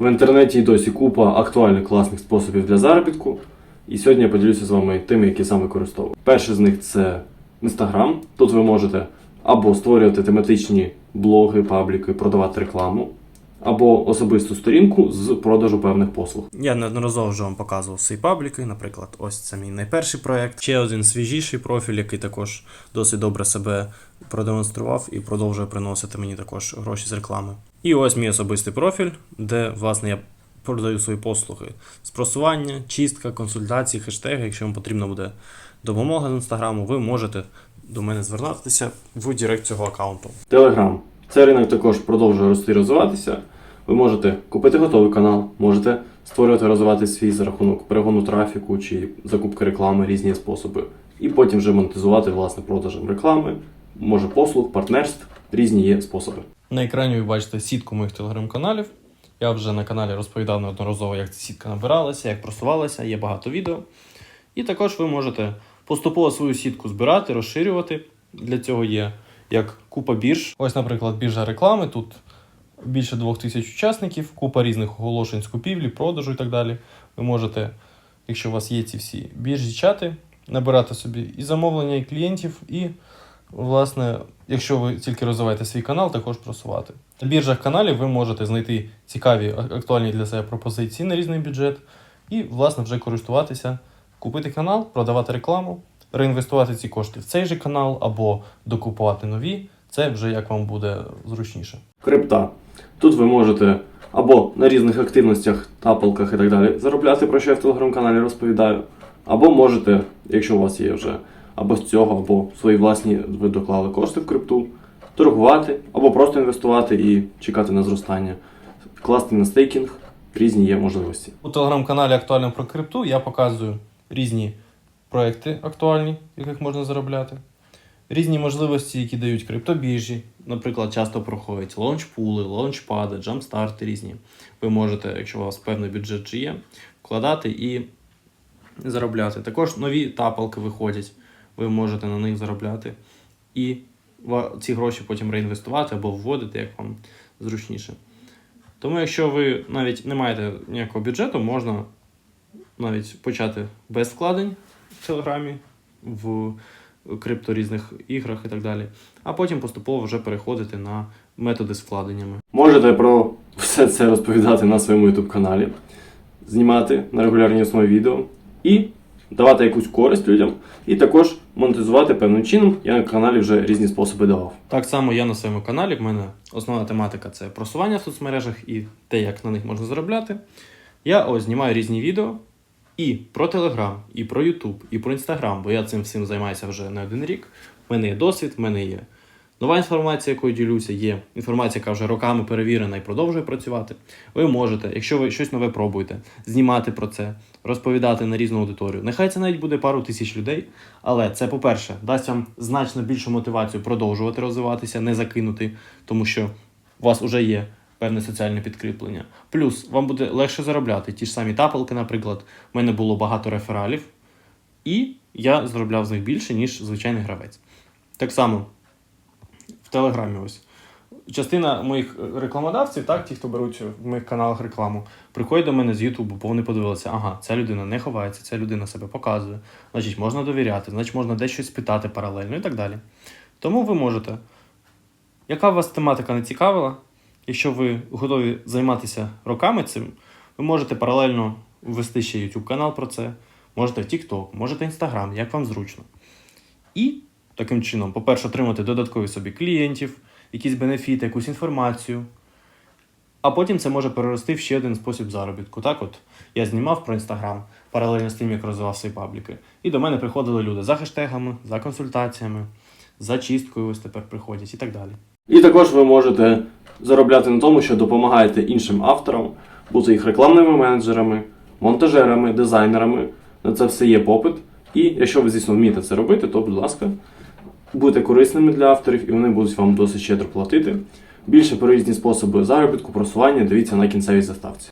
В інтернеті й досі купа актуальних класних способів для заробітку. І сьогодні я поділюся з вами тими, які саме використовую. Перший з них це Instagram. Тут ви можете або створювати тематичні блоги, пабліки, продавати рекламу, або особисту сторінку з продажу певних послуг. Я неодноразово вже вам показував свої пабліки. Наприклад, ось це мій найперший проект. Ще один свіжіший профіль, який також досить добре себе продемонстрував і продовжує приносити мені також гроші з реклами. І ось мій особистий профіль, де власне я продаю свої послуги з просування, чистка, консультації, хештеги. Якщо вам потрібна буде допомога з інстаграму, ви можете до мене звернутися в директ цього аккаунту. Телеграм. Цей ринок також продовжує рости і розвиватися. Ви можете купити готовий канал, можете створювати розвивати свій за рахунок перегону трафіку чи закупки реклами, різні способи. І потім вже монетизувати власне продажем реклами, може послуг, партнерств, різні є способи. На екрані ви бачите сітку моїх телеграм-каналів. Я вже на каналі розповідав неодноразово, як ця сітка набиралася, як просувалася, є багато відео. І також ви можете поступово свою сітку збирати, розширювати. Для цього є як купа бірж. Ось, наприклад, біржа реклами. Тут більше двох тисяч учасників, купа різних оголошень з купівлі, продажу і так далі. Ви можете, якщо у вас є ці всі біржі чати, набирати собі і замовлення, і клієнтів, і, власне, якщо ви тільки розвиваєте свій канал, також просувати. На біржах каналів ви можете знайти цікаві актуальні для себе пропозиції на різний бюджет і, власне, вже користуватися, купити канал, продавати рекламу, реінвестувати ці кошти в цей же канал або докупувати нові. Це вже як вам буде зручніше. Крипта. Тут ви можете або на різних активностях, тапалках і так далі заробляти, про що я в телеграм-каналі розповідаю. Або можете, якщо у вас є вже або з цього, або свої власні ви доклали кошти в крипту, торгувати, або просто інвестувати і чекати на зростання, класти на стейкінг, різні є можливості. У телеграм-каналі Актуально про крипту я показую різні проекти актуальні, яких можна заробляти, різні можливості, які дають криптобіржі. Наприклад, часто проходять лаунчпули, лаунчпади, джампстарти різні. Ви можете, якщо у вас певний бюджет чи є, вкладати і заробляти. Також нові тапалки виходять, ви можете на них заробляти. І ці гроші потім реінвестувати або вводити, як вам зручніше. Тому, якщо ви навіть не маєте ніякого бюджету, можна навіть почати без вкладень в Телеграмі, в крипто різних іграх і так далі, а потім поступово вже переходити на методи з вкладеннями. Можете про все це розповідати на своєму YouTube каналі, знімати на регулярній основі відео і давати якусь користь людям, і також монетизувати певним чином. Я на каналі вже різні способи давав. Так само я на своєму каналі. В мене основна тематика це просування в соцмережах і те, як на них можна заробляти. Я ось знімаю різні відео і про Телеграм, і про Ютуб, і про Інстаграм, бо я цим всім займаюся вже не один рік. У мене є досвід, в мене є нова інформація, якою ділюся, є інформація, яка вже роками перевірена і продовжує працювати. Ви можете, якщо ви щось нове пробуєте, знімати про це, розповідати на різну аудиторію. Нехай це навіть буде пару тисяч людей, але це, по-перше, дасть вам значно більшу мотивацію продовжувати розвиватися, не закинути, тому що у вас вже є певне соціальне підкріплення. Плюс вам буде легше заробляти. Ті ж самі тапалки, наприклад, у мене було багато рефералів, і я заробляв з них більше, ніж звичайний гравець. Так само в Телеграмі ось. Частина моїх е, рекламодавців, так, ті, хто беруть в моїх каналах рекламу, приходять до мене з Ютубу, бо вони подивилися, ага, ця людина не ховається, ця людина себе показує, значить, можна довіряти, значить, можна дещо спитати паралельно і так далі. Тому ви можете. Яка вас тематика не цікавила? Якщо ви готові займатися роками цим, ви можете паралельно ввести ще YouTube канал про це, можете TikTok, можете Instagram, як вам зручно. І таким чином, по-перше, отримати додаткові собі клієнтів, якісь бенефіти, якусь інформацію. А потім це може перерости в ще один спосіб заробітку. Так, от я знімав про інстаграм паралельно з тим, як розвивав свої пабліки. І до мене приходили люди за хештегами, за консультаціями, за чисткою ось тепер приходять і так далі. І також ви можете заробляти на тому, що допомагаєте іншим авторам, бути їх рекламними менеджерами, монтажерами, дизайнерами. На це все є попит. І якщо ви, звісно, вмієте це робити, то, будь ласка, будьте корисними для авторів, і вони будуть вам досить щедро платити. Більше про різні способи заробітку, просування дивіться на кінцевій заставці.